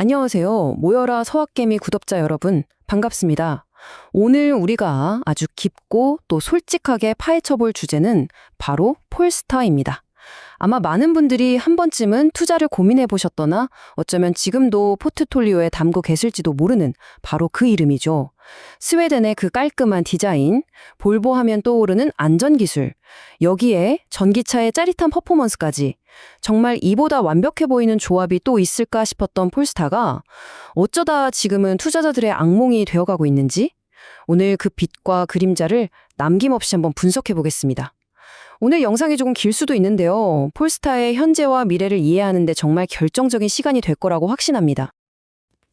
안녕하세요. 모여라 서학개미 구독자 여러분. 반갑습니다. 오늘 우리가 아주 깊고 또 솔직하게 파헤쳐볼 주제는 바로 폴스타입니다. 아마 많은 분들이 한 번쯤은 투자를 고민해 보셨거나 어쩌면 지금도 포트폴리오에 담고 계실지도 모르는 바로 그 이름이죠. 스웨덴의 그 깔끔한 디자인, 볼보 하면 떠오르는 안전기술, 여기에 전기차의 짜릿한 퍼포먼스까지 정말 이보다 완벽해 보이는 조합이 또 있을까 싶었던 폴스타가 어쩌다 지금은 투자자들의 악몽이 되어가고 있는지 오늘 그 빛과 그림자를 남김없이 한번 분석해 보겠습니다. 오늘 영상이 조금 길 수도 있는데요. 폴스타의 현재와 미래를 이해하는데 정말 결정적인 시간이 될 거라고 확신합니다.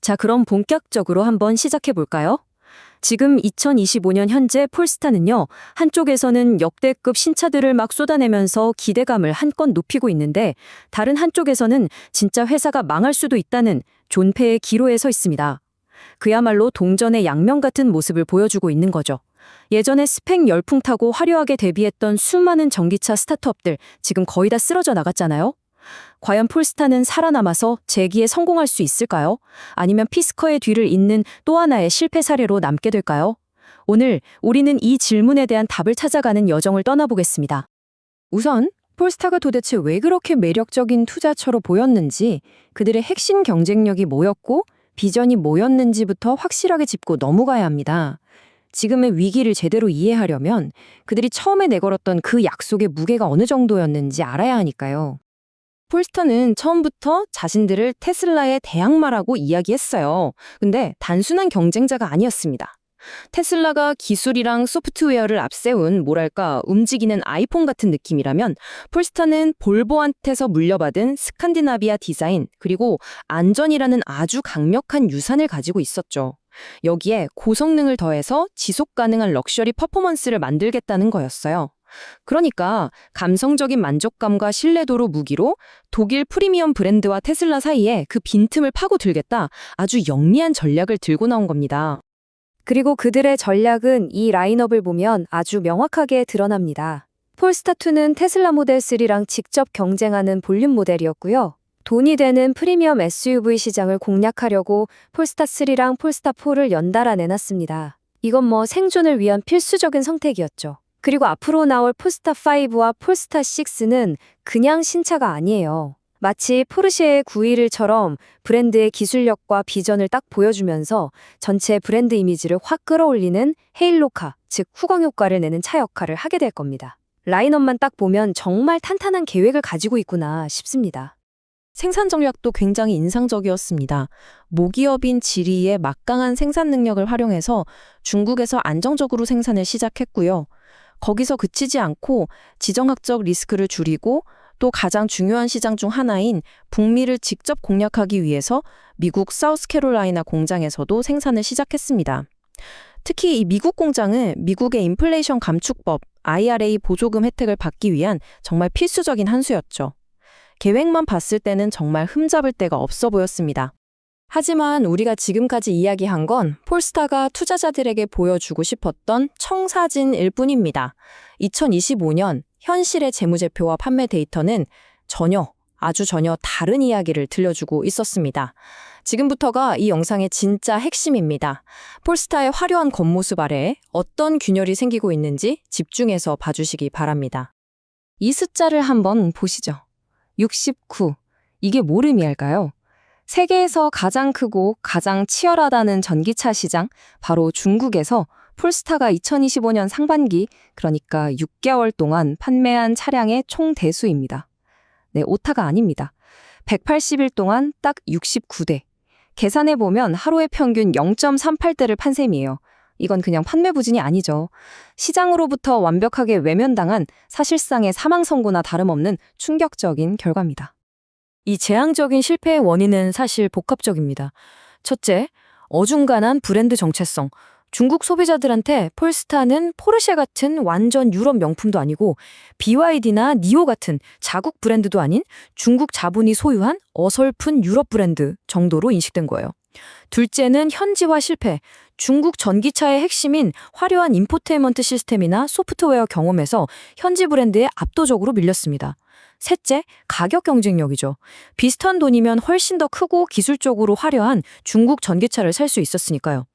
자, 그럼 본격적으로 한번 시작해 볼까요? 지금 2025년 현재 폴스타는요, 한쪽에서는 역대급 신차들을 막 쏟아내면서 기대감을 한껏 높이고 있는데, 다른 한쪽에서는 진짜 회사가 망할 수도 있다는 존폐의 기로에 서 있습니다. 그야말로 동전의 양면 같은 모습을 보여주고 있는 거죠. 예전에 스펙 열풍 타고 화려하게 데뷔했던 수많은 전기차 스타트업들 지금 거의 다 쓰러져 나갔잖아요. 과연 폴스타는 살아남아서 재기에 성공할 수 있을까요? 아니면 피스커의 뒤를 잇는 또 하나의 실패 사례로 남게 될까요? 오늘 우리는 이 질문에 대한 답을 찾아가는 여정을 떠나보겠습니다. 우선 폴스타가 도대체 왜 그렇게 매력적인 투자처로 보였는지, 그들의 핵심 경쟁력이 뭐였고 비전이 뭐였는지부터 확실하게 짚고 넘어가야 합니다. 지금의 위기를 제대로 이해하려면 그들이 처음에 내걸었던 그 약속의 무게가 어느 정도였는지 알아야 하니까요. 폴스타는 처음부터 자신들을 테슬라의 대항마라고 이야기했어요. 근데 단순한 경쟁자가 아니었습니다. 테슬라가 기술이랑 소프트웨어를 앞세운 뭐랄까 움직이는 아이폰 같은 느낌이라면 폴스타는 볼보한테서 물려받은 스칸디나비아 디자인 그리고 안전이라는 아주 강력한 유산을 가지고 있었죠. 여기에 고성능을 더해서 지속 가능한 럭셔리 퍼포먼스를 만들겠다는 거였어요. 그러니까 감성적인 만족감과 신뢰도로 무기로 독일 프리미엄 브랜드와 테슬라 사이에 그 빈틈을 파고들겠다 아주 영리한 전략을 들고 나온 겁니다. 그리고 그들의 전략은 이 라인업을 보면 아주 명확하게 드러납니다. 폴스타2는 테슬라 모델 3랑 직접 경쟁하는 볼륨 모델이었고요. 돈이 되는 프리미엄 SUV 시장을 공략하려고 폴스타3랑 폴스타4를 연달아 내놨습니다. 이건 뭐 생존을 위한 필수적인 선택이었죠. 그리고 앞으로 나올 폴스타5와 폴스타6는 그냥 신차가 아니에요. 마치 포르쉐의 911처럼 브랜드의 기술력과 비전을 딱 보여주면서 전체 브랜드 이미지를 확 끌어올리는 헤일로카, 즉 후광 효과를 내는 차 역할을 하게 될 겁니다. 라인업만 딱 보면 정말 탄탄한 계획을 가지고 있구나 싶습니다. 생산 전략도 굉장히 인상적이었습니다. 모기업인 지리의 막강한 생산 능력을 활용해서 중국에서 안정적으로 생산을 시작했고요. 거기서 그치지 않고 지정학적 리스크를 줄이고 또 가장 중요한 시장 중 하나인 북미를 직접 공략하기 위해서 미국 사우스캐롤라이나 공장에서도 생산을 시작했습니다. 특히 이 미국 공장은 미국의 인플레이션 감축법 IRA 보조금 혜택을 받기 위한 정말 필수적인 한 수였죠. 계획만 봤을 때는 정말 흠잡을 데가 없어 보였습니다. 하지만 우리가 지금까지 이야기한 건 폴스타가 투자자들에게 보여주고 싶었던 청사진일 뿐입니다. 2025년 현실의 재무제표와 판매 데이터는 전혀, 아주 전혀 다른 이야기를 들려주고 있었습니다. 지금부터가 이 영상의 진짜 핵심입니다. 폴스타의 화려한 겉모습 아래 어떤 균열이 생기고 있는지 집중해서 봐주시기 바랍니다. 이 숫자를 한번 보시죠. 69. 이게 뭘 의미할까요? 세계에서 가장 크고 가장 치열하다는 전기차 시장, 바로 중국에서 폴스타가 2025년 상반기, 그러니까 6개월 동안 판매한 차량의 총 대수입니다. 네, 오타가 아닙니다. 180일 동안 딱 69대. 계산해 보면 하루에 평균 0.38대를 판 셈이에요. 이건 그냥 판매 부진이 아니죠. 시장으로부터 완벽하게 외면당한 사실상의 사망 선고나 다름없는 충격적인 결과입니다. 이 재앙적인 실패의 원인은 사실 복합적입니다. 첫째, 어중간한 브랜드 정체성. 중국 소비자들한테 폴스타는 포르쉐 같은 완전 유럽 명품도 아니고 BYD나 니오 같은 자국 브랜드도 아닌 중국 자본이 소유한 어설픈 유럽 브랜드 정도로 인식된 거예요. 둘째는 현지화 실패. 중국 전기차의 핵심인 화려한 인포테인먼트 시스템이나 소프트웨어 경험에서 현지 브랜드에 압도적으로 밀렸습니다. 셋째, 가격 경쟁력이죠. 비슷한 돈이면 훨씬 더 크고 기술적으로 화려한 중국 전기차를 살 수 있었으니까요.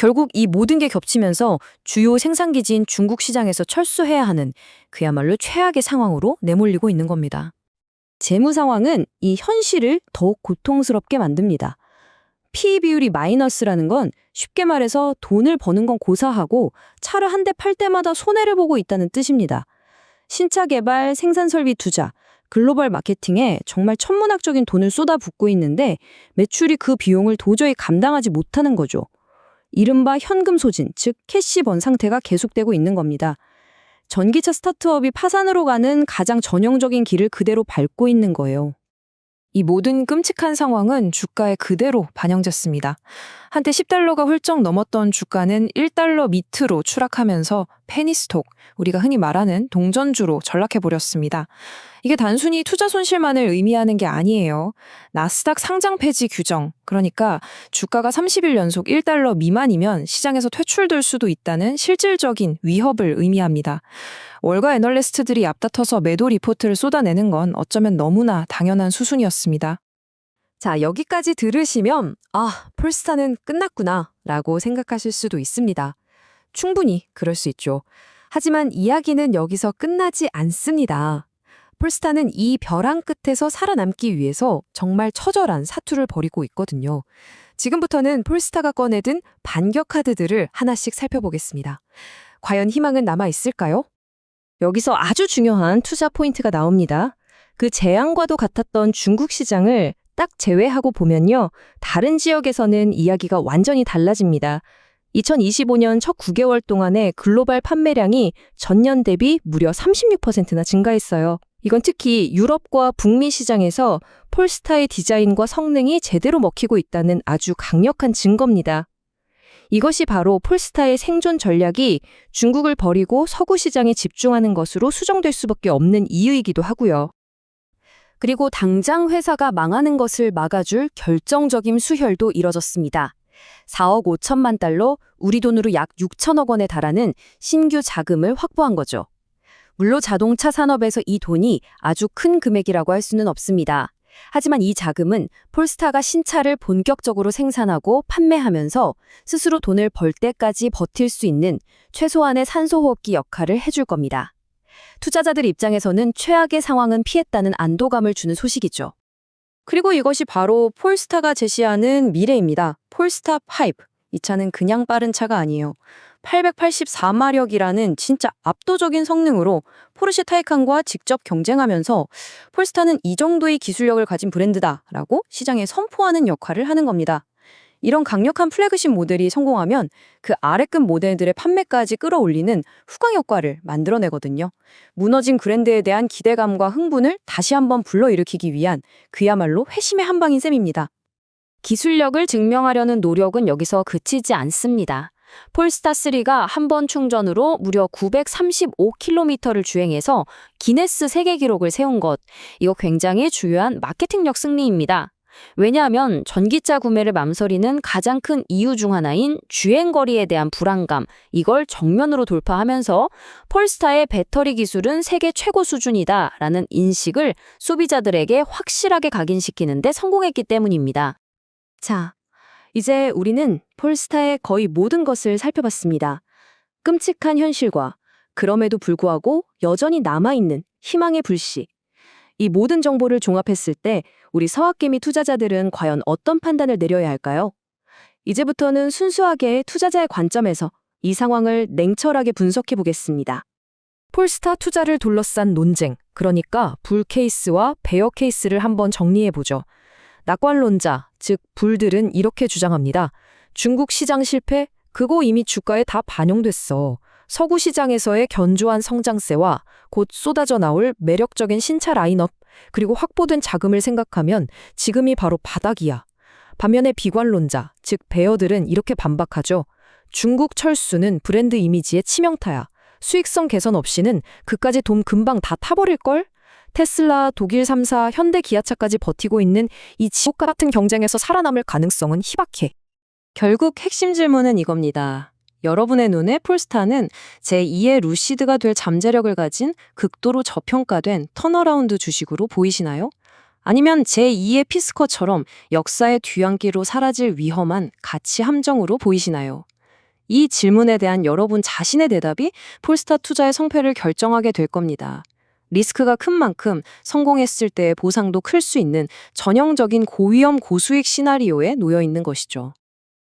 결국 이 모든 게 겹치면서 주요 생산기지인 중국 시장에서 철수해야 하는 그야말로 최악의 상황으로 내몰리고 있는 겁니다. 재무 상황은 이 현실을 더욱 고통스럽게 만듭니다. PE 비율이 마이너스라는 건 쉽게 말해서 돈을 버는 건 고사하고 차를 한 대 팔 때마다 손해를 보고 있다는 뜻입니다. 신차 개발, 생산 설비 투자, 글로벌 마케팅에 정말 천문학적인 돈을 쏟아붓고 있는데 매출이 그 비용을 도저히 감당하지 못하는 거죠. 이른바 현금 소진, 즉 캐시 번 상태가 계속되고 있는 겁니다. 전기차 스타트업이 파산으로 가는 가장 전형적인 길을 그대로 밟고 있는 거예요. 이 모든 끔찍한 상황은 주가에 그대로 반영됐습니다. 한때 10달러가 훌쩍 넘었던 주가는 1달러 밑으로 추락하면서 페니스톡, 우리가 흔히 말하는 동전주로 전락해버렸습니다. 이게 단순히 투자 손실만을 의미하는 게 아니에요. 나스닥 상장 폐지 규정, 그러니까 주가가 30일 연속 1달러 미만이면 시장에서 퇴출될 수도 있다는 실질적인 위협을 의미합니다. 월가 애널리스트들이 앞다퉈서 매도 리포트를 쏟아내는 건 어쩌면 너무나 당연한 수순이었습니다. 자, 여기까지 들으시면 아, 폴스타는 끝났구나 라고 생각하실 수도 있습니다. 충분히 그럴 수 있죠. 하지만 이야기는 여기서 끝나지 않습니다. 폴스타는 이 벼랑 끝에서 살아남기 위해서 정말 처절한 사투를 벌이고 있거든요. 지금부터는 폴스타가 꺼내든 반격 카드들을 하나씩 살펴보겠습니다. 과연 희망은 남아 있을까요? 여기서 아주 중요한 투자 포인트가 나옵니다. 그 재앙과도 같았던 중국 시장을 딱 제외하고 보면요. 다른 지역에서는 이야기가 완전히 달라집니다. 2025년 첫 9개월 동안의 글로벌 판매량이 전년 대비 무려 36%나 증가했어요. 이건 특히 유럽과 북미 시장에서 폴스타의 디자인과 성능이 제대로 먹히고 있다는 아주 강력한 증거입니다. 이것이 바로 폴스타의 생존 전략이 중국을 버리고 서구 시장에 집중하는 것으로 수정될 수밖에 없는 이유이기도 하고요. 그리고 당장 회사가 망하는 것을 막아줄 결정적인 수혈도 이뤄졌습니다. 4억 5천만 달러, 우리 돈으로 약 6천억 원에 달하는 신규 자금을 확보한 거죠. 물론 자동차 산업에서 이 돈이 아주 큰 금액이라고 할 수는 없습니다. 하지만 이 자금은 폴스타가 신차를 본격적으로 생산하고 판매하면서 스스로 돈을 벌 때까지 버틸 수 있는 최소한의 산소호흡기 역할을 해줄 겁니다. 투자자들 입장에서는 최악의 상황은 피했다는 안도감을 주는 소식이죠. 그리고 이것이 바로 폴스타가 제시하는 미래입니다. 폴스타 5. 이 차는 그냥 빠른 차가 아니에요. 884마력이라는 진짜 압도적인 성능으로 포르쉐 타이칸과 직접 경쟁하면서 폴스타는 이 정도의 기술력을 가진 브랜드다라고 시장에 선포하는 역할을 하는 겁니다. 이런 강력한 플래그십 모델이 성공하면 그 아래급 모델들의 판매까지 끌어올리는 후광 효과를 만들어내거든요. 무너진 브랜드에 대한 기대감과 흥분을 다시 한번 불러일으키기 위한 그야말로 회심의 한 방인 셈입니다. 기술력을 증명하려는 노력은 여기서 그치지 않습니다. 폴스타3가 한 번 충전으로 무려 935km를 주행해서 기네스 세계 기록을 세운 것. 이거 굉장히 중요한 마케팅력 승리입니다. 왜냐하면 전기차 구매를 맘서리는 가장 큰 이유 중 하나인 주행거리에 대한 불안감, 이걸 정면으로 돌파하면서 폴스타의 배터리 기술은 세계 최고 수준이다 라는 인식을 소비자들에게 확실하게 각인시키는 데 성공했기 때문입니다. 자, 이제 우리는 폴스타의 거의 모든 것을 살펴봤습니다. 끔찍한 현실과 그럼에도 불구하고 여전히 남아있는 희망의 불씨. 이 모든 정보를 종합했을 때 우리 서학개미 투자자들은 과연 어떤 판단을 내려야 할까요? 이제부터는 순수하게 투자자의 관점에서 이 상황을 냉철하게 분석해 보겠습니다. 폴스타 투자를 둘러싼 논쟁, 그러니까 불 케이스와 베어 케이스를 한번 정리해 보죠. 낙관론자, 즉 불들은 이렇게 주장합니다. 중국 시장 실패? 그거 이미 주가에 다 반영됐어. 서구 시장에서의 견조한 성장세와 곧 쏟아져 나올 매력적인 신차 라인업, 그리고 확보된 자금을 생각하면 지금이 바로 바닥이야. 반면에 비관론자, 즉 베어들은 이렇게 반박하죠. 중국 철수는 브랜드 이미지의 치명타야. 수익성 개선 없이는 그까지 돈 금방 다 타버릴걸? 테슬라, 독일 3사, 현대 기아차까지 버티고 있는 이 지옥 같은 경쟁에서 살아남을 가능성은 희박해. 결국 핵심 질문은 이겁니다. 여러분의 눈에 폴스타는 제2의 루시드가 될 잠재력을 가진 극도로 저평가된 턴어라운드 주식으로 보이시나요? 아니면 제2의 피스커처럼 역사의 뒤안기로 사라질 위험한 가치 함정으로 보이시나요? 이 질문에 대한 여러분 자신의 대답이 폴스타 투자의 성패를 결정하게 될 겁니다. 리스크가 큰 만큼 성공했을 때의 보상도 클 수 있는 전형적인 고위험 고수익 시나리오에 놓여 있는 것이죠.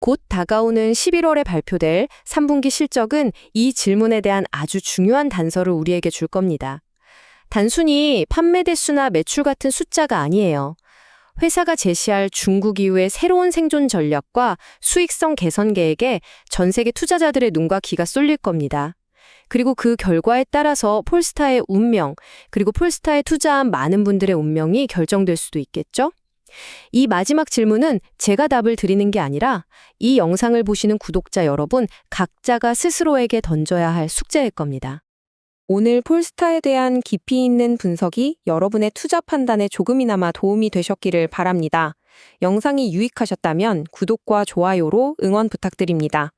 곧 다가오는 11월에 발표될 3분기 실적은 이 질문에 대한 아주 중요한 단서를 우리에게 줄 겁니다. 단순히 판매 대수나 매출 같은 숫자가 아니에요. 회사가 제시할 중국 이후의 새로운 생존 전략과 수익성 개선 계획에 전 세계 투자자들의 눈과 귀가 쏠릴 겁니다. 그리고 그 결과에 따라서 폴스타의 운명, 그리고 폴스타에 투자한 많은 분들의 운명이 결정될 수도 있겠죠? 이 마지막 질문은 제가 답을 드리는 게 아니라 이 영상을 보시는 구독자 여러분 각자가 스스로에게 던져야 할 숙제일 겁니다. 오늘 폴스타에 대한 깊이 있는 분석이 여러분의 투자 판단에 조금이나마 도움이 되셨기를 바랍니다. 영상이 유익하셨다면 구독과 좋아요로 응원 부탁드립니다.